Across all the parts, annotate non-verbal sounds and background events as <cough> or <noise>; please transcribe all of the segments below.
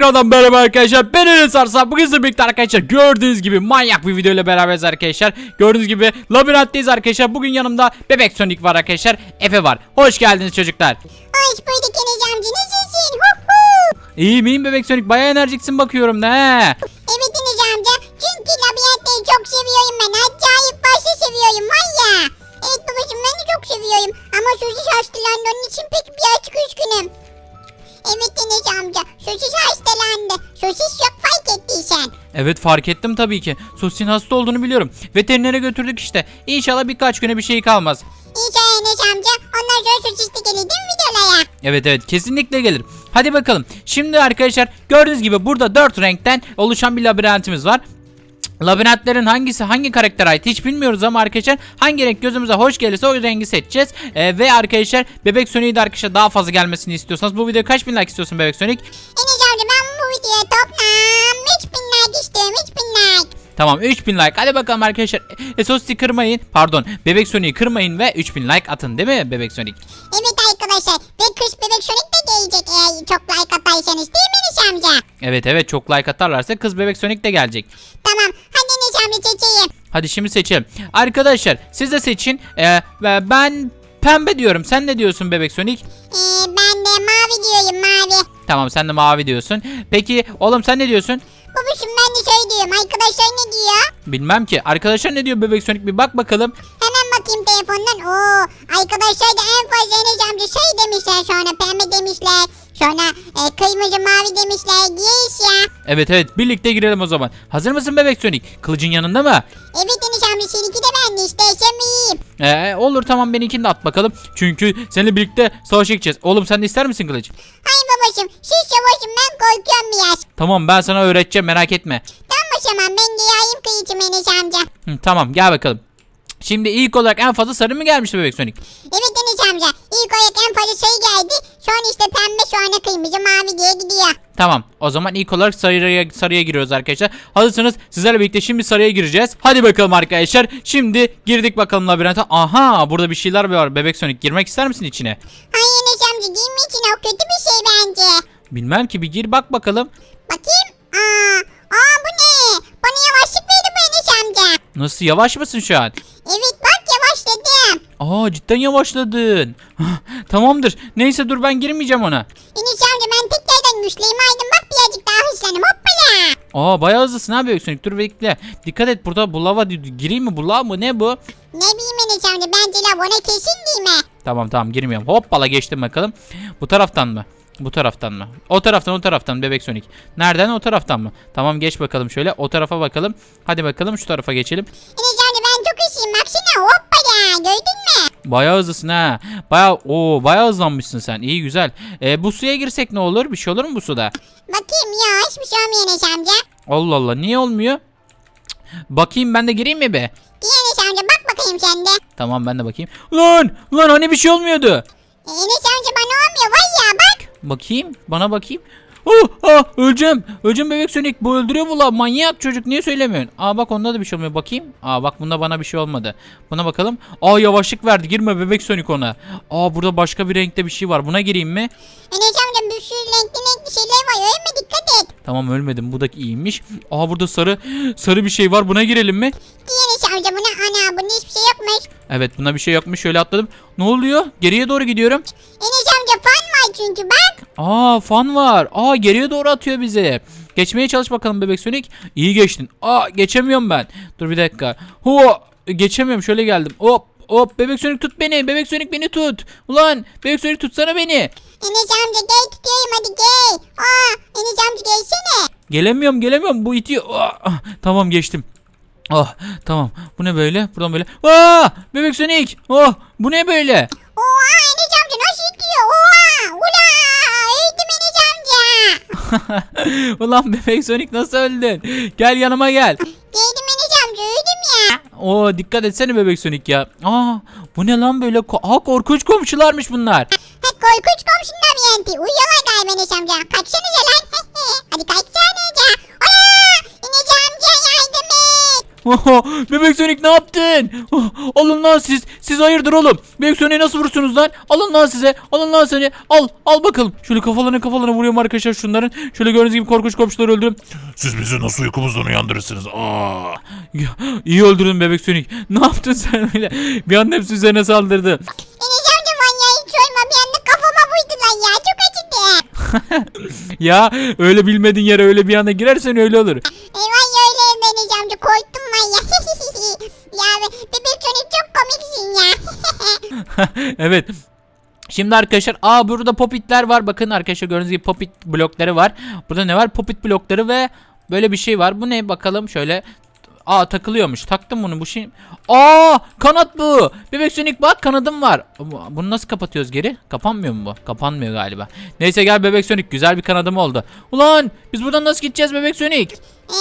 tekrardan merhaba arkadaşlar. Ben Enes Arslan. Bugün sizinle birlikte arkadaşlar gördüğünüz gibi manyak bir video ile beraberiz arkadaşlar. Gördüğünüz gibi labirentteyiz arkadaşlar. Bugün yanımda Bebek Sonic var arkadaşlar. Efe var. Hoş geldiniz çocuklar. Hoş bulduk Enes amca nasılsın? Hu hu. İyiyim iyiyim Bebek Sonic. Baya enerjiksin bakıyorum da he. Evet Enes amca çünkü labirentleri çok seviyorum ben. Acayip başta seviyorum var ya. Evet babacığım ben de çok seviyorum. Ama sosis hastalandı onun için pek birazcık üzgünüm. Evet Enes amca sosis hastalandı. Sosis çok fark ettiysen. Evet fark ettim tabii ki. Sosin hasta olduğunu biliyorum. Veterinere götürdük işte. İnşallah birkaç güne bir şey kalmaz. İnşallah Enes amca ondan sonra sosis de gelir değil mi videolara? Evet evet kesinlikle gelir. Hadi bakalım. Şimdi arkadaşlar gördüğünüz gibi burada 4 renkten oluşan bir labirentimiz var. Labirentlerin hangisi hangi karakter ait hiç bilmiyoruz ama arkadaşlar hangi renk gözümüze hoş gelirse o rengi seçeceğiz. Ee, ve arkadaşlar Bebek Sonic'i de arkadaşlar daha fazla gelmesini istiyorsanız bu videoya kaç bin like istiyorsun Bebek Sonic? Enes amca ben bu videoya toplam 3000 like istiyorum 3000 like. Tamam 3000 like hadi bakalım arkadaşlar. Esos'i kırmayın pardon Bebek Sonic'i kırmayın ve 3000 like atın değil mi Bebek Sonic? Evet arkadaşlar ve kış bebek Sonic de gelecek eğer çok like atarsanız değil mi amca? Evet evet çok like atarlarsa kız Bebek Sonic de gelecek. Tamam hadi Enes amca seçeyim. Hadi şimdi seçelim. Arkadaşlar siz de seçin. Ee, ben pembe diyorum. Sen ne diyorsun bebek Sonic? Ee, ben de mavi diyorum mavi. Tamam sen de mavi diyorsun. Peki oğlum sen ne diyorsun? Babuşum ben de şöyle diyorum arkadaşlar ne diyor? Bilmem ki. Arkadaşlar ne diyor bebek Sonic bir bak bakalım. Hemen bakayım telefondan. Oo arkadaşlar da en fazla Enes amca şey demişler sonra pembe demişler. Sonra e, kırmızı mavi demişler. Giyiş ya. Evet evet birlikte girelim o zaman. Hazır mısın bebek Sonic? Kılıcın yanında mı? Evet Enes amca seninki de bende istersen iyiyim. Ee, olur tamam benimkini de at bakalım. Çünkü seninle birlikte savaşa gideceğiz. Oğlum sen de ister misin kılıç? Hayır babacım siz savaşın ben korkuyorum biraz. Tamam ben sana öğreteceğim merak etme. Tamam o zaman ben Enes amca. Hı, tamam gel bakalım. Şimdi ilk olarak en fazla sarı mı gelmişti bebek Sonic? Evet Enes amca ilk olarak en fazla sayı geldi. Sonra işte pembe sonra kırmızı mavi diye gidiyor. Tamam. O zaman ilk olarak sarıya, sarıya giriyoruz arkadaşlar. Hazırsanız sizlerle birlikte şimdi sarıya gireceğiz. Hadi bakalım arkadaşlar. Şimdi girdik bakalım labirente. Aha burada bir şeyler var. Bebek Sonic girmek ister misin içine? Hayır Enes amca giyme için o kötü bir şey bence. Bilmem ki bir gir bak bakalım. Bakayım. Aa, aa bu ne? Bana yavaşlık verdi bu Enes amca. Nasıl yavaş mısın şu an? Evet. Aa cidden yavaşladın. Tamamdır. Neyse dur ben girmeyeceğim ona. Enes amca ben tekrardan güçlüyüm aydım bak birazcık daha hızlanım hoppala. Aa bayağı hızlısın Bebek Sonic. Dur bekle. Dikkat et burada bu lava gireyim mi? Bu lava mı? Ne bu? Ne bileyim Enes amca bence la ona kesin değil mi? Tamam tamam girmiyorum. Hoppala geçtim bakalım. Bu taraftan mı? Bu taraftan mı? O taraftan o taraftan bebek Sonic. Nereden o taraftan mı? Tamam geç bakalım şöyle o tarafa bakalım. Hadi bakalım şu tarafa geçelim. Enes amca ben çok hızlıyım baksana hoppala gördün mü? Bayağı hızlısın ha. Bayağı o bayağı hızlanmışsın sen. İyi güzel. Ee, bu suya girsek ne olur? Bir şey olur mu bu suda? Bakayım ya hiçbir şey olmuyor Enes amca. Allah Allah niye olmuyor? Bakayım ben de gireyim mi be? Giy Enes amca bak bakayım sen de. Tamam ben de bakayım. Lan lan hani bir şey olmuyordu. E, Enes amca bana olmuyor vay ya bak. Bakayım bana bakayım. Oh, ah, öleceğim. Öleceğim bebek Sonic. Bu öldürüyor bu lan. Manyak çocuk. Niye söylemiyorsun? Aa bak onda da bir şey olmuyor. Bakayım. Aa bak bunda bana bir şey olmadı. Buna bakalım. Aa yavaşlık verdi. Girme bebek Sonic ona. Aa burada başka bir renkte bir şey var. Buna gireyim mi? Enes amca bir sürü renkli renkli şeyler var ölme dikkat et. Tamam ölmedim. Bu da iyiymiş. Aa burada sarı sarı bir şey var. Buna girelim mi? Enes amca buna ana bunda hiçbir şey yokmuş. Evet buna bir şey yokmuş. Şöyle atladım. Ne oluyor? Geriye doğru gidiyorum. Enes çünkü bak. Aa fan var. Aa geriye doğru atıyor bizi. Geçmeye çalış bakalım bebek Sonic. İyi geçtin. Aa geçemiyorum ben. Dur bir dakika. Ho geçemiyorum şöyle geldim. Hop hop bebek Sonic tut beni. Bebek Sonic beni tut. Ulan bebek Sonic tutsana beni. Enes amca gel tutuyorum hadi gel. Aa Enes amca gelsene. Gelemiyorum gelemiyorum bu itiyor. Aa, ah, tamam geçtim. Oh tamam. Bu ne böyle? Buradan böyle. Aa bebek Sonic. Oh bu ne böyle? <laughs> Ulan bebek Sonic nasıl öldün? Gel yanıma gel. Geldim Enes amca öldüm ya. Oo dikkat etsene bebek Sonic ya. Aa bu ne lan böyle? Ko- Aa korkunç komşularmış bunlar. Ha korkunç komşunlar bir yenti. Uyuyorlar galiba Enes amca. Kaçsanıza lan. <laughs> hadi kaçsanıza. Aa Enes amca yardım et. Oho, Bebek Sonic ne yaptın? Oh, alın lan siz. Siz hayırdır oğlum? Bebek Sonic'i nasıl vurursunuz lan? Alın lan size. Alın lan seni. Al. Al bakalım. Şöyle kafalarına kafalarına vuruyorum arkadaşlar şunların. Şöyle gördüğünüz gibi korkunç komşuları öldürüyorum. Siz bizi nasıl uykumuzdan uyandırırsınız? Aa. Ya, İyi öldürdün Bebek Sonic. Ne yaptın sen öyle? Bir anda hepsi üzerine saldırdı. Enes amca manyağı hiç sorma bir anda kafama vurdular ya çok acıdı. <laughs> ya öyle bilmediğin yere öyle bir anda girersen öyle olur. Eyvah komiksin ya. <laughs> evet. Şimdi arkadaşlar aa burada popitler var. Bakın arkadaşlar gördüğünüz gibi popit blokları var. Burada ne var? Popit blokları ve böyle bir şey var. Bu ne bakalım şöyle. Aa takılıyormuş. Taktım bunu bu şey. Aa kanat bu. Bebek Sonic bak kanadım var. Bu- Bunu nasıl kapatıyoruz geri? Kapanmıyor mu bu? Kapanmıyor galiba. Neyse gel Bebek Sonic güzel bir kanadım oldu. Ulan biz buradan nasıl gideceğiz Bebek Sonic? Ee,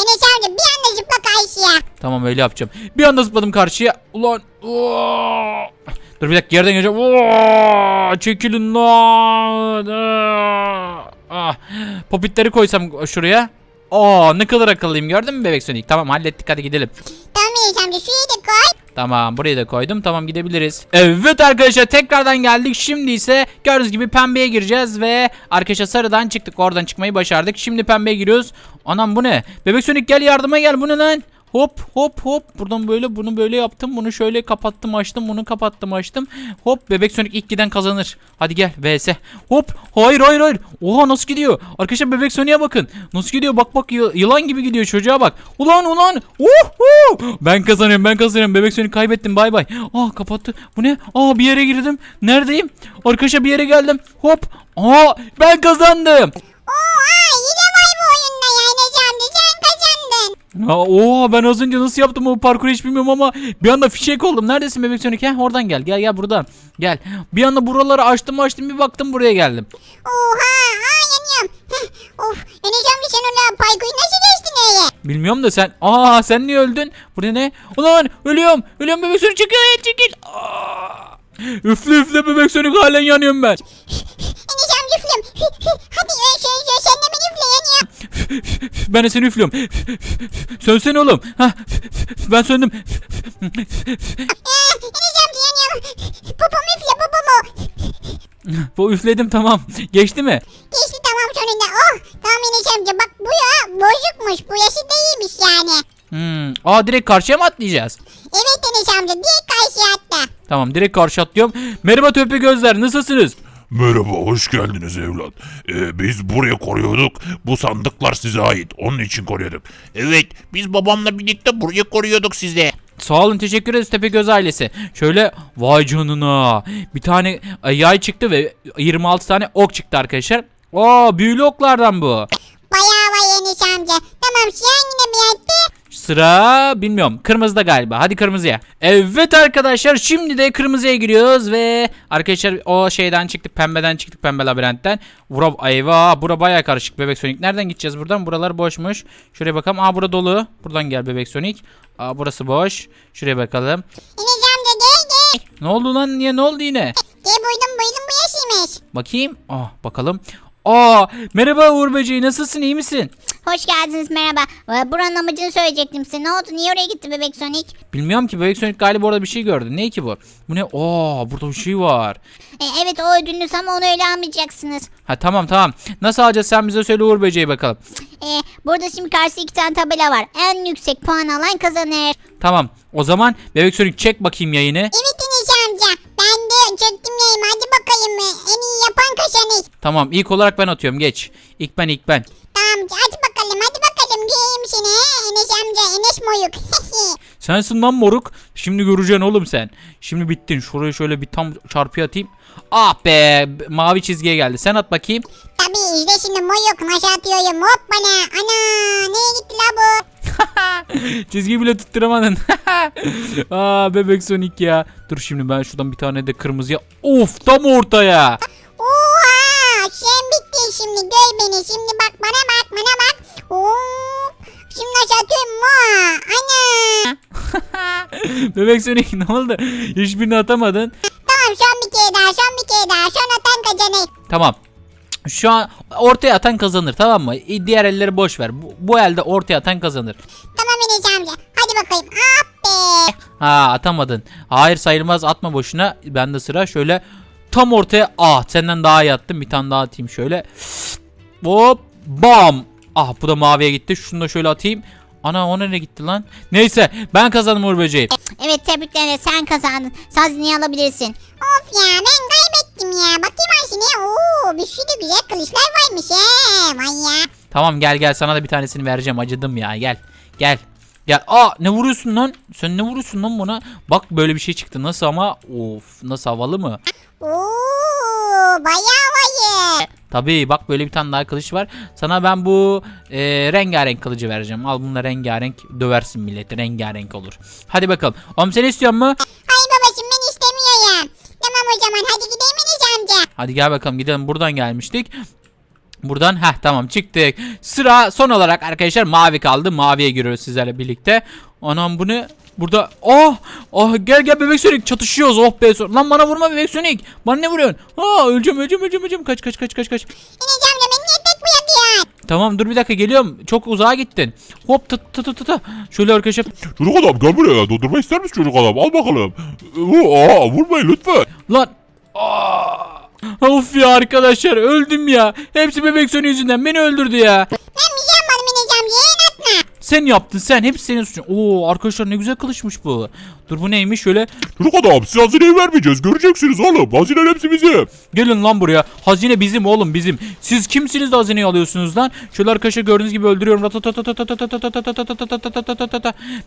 Enes amca bir anda karşıya. Tamam öyle yapacağım. Bir anda zıpladım karşıya. Ulan. Oo! Dur bir dakika yerden geleceğim. Oo! Çekilin lan. Aa! Ah. Popitleri koysam şuraya. Aa ne kadar akıllıyım gördün mü bebek Sonic? Tamam hallettik hadi gidelim. Tamam burayı da koydum. Tamam gidebiliriz. Evet arkadaşlar tekrardan geldik. Şimdi ise gördüğünüz gibi pembeye gireceğiz ve arkadaşlar sarıdan çıktık. Oradan çıkmayı başardık. Şimdi pembeye giriyoruz. Anam bu ne? Bebek Sonic gel yardıma gel. Bu ne lan? Hop hop hop. Buradan böyle bunu böyle yaptım. Bunu şöyle kapattım açtım. Bunu kapattım açtım. Hop bebek Sonic ilk giden kazanır. Hadi gel vs. Hop. Hayır hayır hayır. Oha nasıl gidiyor? Arkadaşlar bebek Sonic'e bakın. Nasıl gidiyor? Bak bak yı- yılan gibi gidiyor çocuğa bak. Ulan ulan. Uhu. Ben kazanıyorum ben kazanıyorum. Bebek Sonic kaybettim bay bay. Aa kapattı. Bu ne? Aa bir yere girdim. Neredeyim? Arkadaşlar bir yere geldim. Hop. Aa ben kazandım. Oha Ya, oha ben az önce nasıl yaptım o parkuru hiç bilmiyorum ama bir anda fişek oldum. Neredesin bebek Sonic? Heh, oradan gel. Gel gel buradan. Gel. Bir anda buraları açtım açtım bir baktım buraya geldim. Oha aa yanıyorum. Of Enes amca sen ona paykoyu nasıl geçtin öyle? Bilmiyorum da sen. Aa sen niye öldün? Burada ne? Ulan ölüyorum. Ölüyorum bebek Sonic çekil çekil. Aa. Üfle üfle bebek Sonic halen yanıyorum ben. Ben de seni üflüyorum. Sönsene oğlum. Hah, ben söndüm. Popomu üfle popomu. Bu üfledim tamam. Geçti mi? Geçti tamam sonunda. Oh tamam Enes amca bak bu ya bozukmuş. Bu yaşı değilmiş yani. Hmm. Aa direkt karşıya mı atlayacağız? Evet Enes amca direkt karşıya attı. Tamam direkt karşı atlıyorum. Merhaba Töpe Gözler nasılsınız? Merhaba, hoş geldiniz evlat. Ee, biz buraya koruyorduk. Bu sandıklar size ait. Onun için koruyorduk. Evet, biz babamla birlikte burayı koruyorduk size. Sağ olun teşekkür ederiz Tepegöz ailesi. Şöyle vay canına. Bir tane yay çıktı ve 26 tane ok çıktı arkadaşlar. Aa büyülü oklardan bu. Bayağı var Enes amca. Tamam sen yine bir yattı. Sıra bilmiyorum kırmızıda galiba. Hadi kırmızıya. Evet arkadaşlar şimdi de kırmızıya giriyoruz ve arkadaşlar o şeyden çıktık pembeden çıktık pembe labirentten. Bura ayva bura baya karışık bebek Sonic. Nereden gideceğiz buradan? Buralar boşmuş. Şuraya bakalım. Aa bura dolu. Buradan gel bebek Sonic. Aa burası boş. Şuraya bakalım. Enes amca gel gel. Ne oldu lan? Niye ne oldu yine? Gel buydum buydum bu yaşıymış. Bakayım. Ah bakalım. Aa merhaba Uğur Böceği nasılsın iyi misin? Hoş geldiniz merhaba. Ee, Buranın amacını söyleyecektim size. Ne oldu? Niye oraya gitti bebek Sonic? Bilmiyorum ki Bebek Sonic galiba orada bir şey gördü. Ne ki bu? Bu ne? Aa burada bir şey var. Ee, evet o ödülünüz ama onu öyle almayacaksınız. Ha tamam tamam. Nasıl alacağız sen bize söyle Uğur Böceği bakalım. Ee, burada şimdi karşı iki tane tabela var. En yüksek puan alan kazanır. Tamam o zaman Bebek Sonic çek bakayım yayını. Evet Enes amca. Ben de çektim yayımı. Hadi bakayım. En iyi yapan kazanır. Tamam ilk olarak ben atıyorum geç. İlk ben ilk ben. Tamam hadi bakalım hadi bakalım. Giyeyim seni. he? Enes amca Enes moyuk. <laughs> Sensin lan moruk. Şimdi göreceksin oğlum sen. Şimdi bittin. Şuraya şöyle bir tam çarpıya atayım. Ah be mavi çizgiye geldi. Sen at bakayım. Tabii işte şimdi moyuk maşa atıyorum. Hop bana. Ana neye gitti la bu? <laughs> Çizgiyi bile tutturamadın. <laughs> Aa bebek Sonic ya. Dur şimdi ben şuradan bir tane de kırmızıya. Of tam ortaya. Oha sen bittin şimdi gör beni. Şimdi bak bana bak bana bak. Oo, aşağı atıyorum mu? Ana. <laughs> bebek Sonic ne oldu? Hiçbirini atamadın. Tamam son bir kere daha son bir kere daha. Son atan kazanır. Tamam. Şu an ortaya atan kazanır tamam mı? Diğer elleri boş ver. Bu, bu elde ortaya atan kazanır. Tamam Enes amca. Hadi bakayım. Ah be. Ha atamadın. Hayır sayılmaz atma boşuna. Bende sıra şöyle tam ortaya. Ah senden daha iyi attım. Bir tane daha atayım şöyle. Hop bam. Ah bu da maviye gitti. Şunu da şöyle atayım. Ana o nereye gitti lan? Neyse ben kazandım Uğur Böceği. Evet tebrikler sen kazandın. Hazineyi alabilirsin. Of ya ben kaybettim ya. Bakayım Ayşe'ne. Oo bir sürü güzel kılıçlar varmış he. Vay ya. Tamam gel gel sana da bir tanesini vereceğim. Acıdım ya gel. Gel. Gel. Aa ne vuruyorsun lan? Sen ne vuruyorsun lan buna? Bak böyle bir şey çıktı. Nasıl ama? Of nasıl havalı mı? Oo bayağı vayı. Tabii bak böyle bir tane daha kılıç var. Sana ben bu e, rengarenk kılıcı vereceğim. Al bununla rengarenk döversin milleti. Rengarenk olur. Hadi bakalım. Oğlum sen istiyor mu? Ay babacım ben istemiyorum. Tamam o zaman hadi gidelim Enes amca. Hadi gel bakalım gidelim. Buradan gelmiştik. Buradan heh tamam çıktık. Sıra son olarak arkadaşlar mavi kaldı. Maviye giriyoruz sizlerle birlikte. Anam bu ne? Burada oh oh gel gel bebek sönük çatışıyoruz oh be son- lan bana vurma bebek sönük bana ne vuruyorsun ha öleceğim öleceğim öleceğim öleceğim kaç kaç kaç kaç kaç beni tamam dur bir dakika geliyorum çok uzağa gittin hop tut tut tut tut şöyle arkadaşlar Çocuk adam gel buraya. Dondurma ister misin çocuk adam? Al bakalım. Aa, vurmayın lütfen. Lan. Aa! Of ya arkadaşlar öldüm ya. Hepsi bebek sonu yüzünden beni öldürdü ya. Ben bir şey yapmadım Enes amca. En atma. Sen yaptın sen. Hepsi senin suçun. Oo arkadaşlar ne güzel kılıçmış bu. Dur bu neymiş şöyle. Çocuk adam size hazineyi vermeyeceğiz. Göreceksiniz oğlum. Hazinenin hepsi bizim. Gelin lan buraya. Hazine bizim oğlum bizim. Siz kimsiniz de hazineyi alıyorsunuz lan? Şöyle arkadaşlar gördüğünüz gibi öldürüyorum.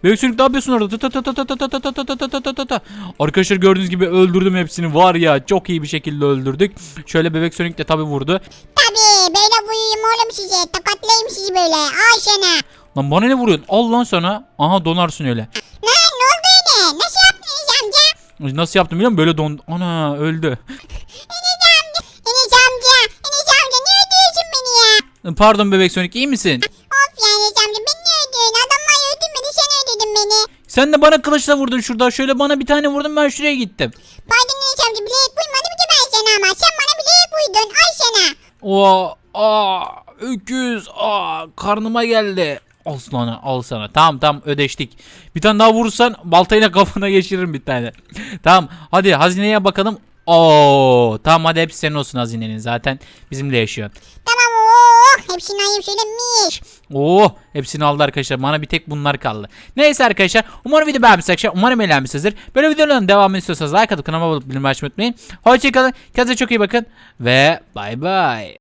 Bebek sürük ne yapıyorsun orada? Arkadaşlar gördüğünüz gibi öldürdüm hepsini. Var ya çok iyi bir şekilde öldürdük. Şöyle bebek sönük de tabi vurdu. Tabii böyle vurayım oğlum size. Tokatlayayım sizi böyle. Ay sana. Lan bana ne vuruyorsun? Al lan sana. Aha donarsın öyle. Lan ne oldu öyle? Nasıl yaptın Enes amca? Nasıl yaptım biliyor musun? Böyle don... Ana öldü. Enes amca. Enes amca. Enes amca niye öldürüyorsun beni ya? Pardon bebek sönük iyi misin? Of ya Enes amca beni niye öldürüyorsun? Adamlar öldürmedi sen öldürdün beni. Sen de bana kılıçla vurdun şurada. Şöyle bana bir tane vurdun ben şuraya gittim. Pardon Enes amca bilek vurmadım ki ben sana ama. Sen bana bilek vurdun. Ay sana. Oo, aa, öküz, aa, karnıma geldi. Al sana, al sana. Tamam tamam ödeştik. Bir tane daha vurursan baltayla <laughs> kafana geçiririm bir tane. tamam hadi hazineye bakalım. Oo, tamam hadi hepsi senin olsun hazinenin zaten bizimle yaşıyor. Hepsini alayım şöyle. Oo, hepsini aldı arkadaşlar. Bana bir tek bunlar kaldı. Neyse arkadaşlar. Umarım video beğenmişsiniz arkadaşlar. Umarım eğlenmişsinizdir. Böyle videoların devamını istiyorsanız like atıp kanalıma abone olmayı unutmayın. Hoşçakalın. Kendinize çok iyi bakın. Ve bay bay.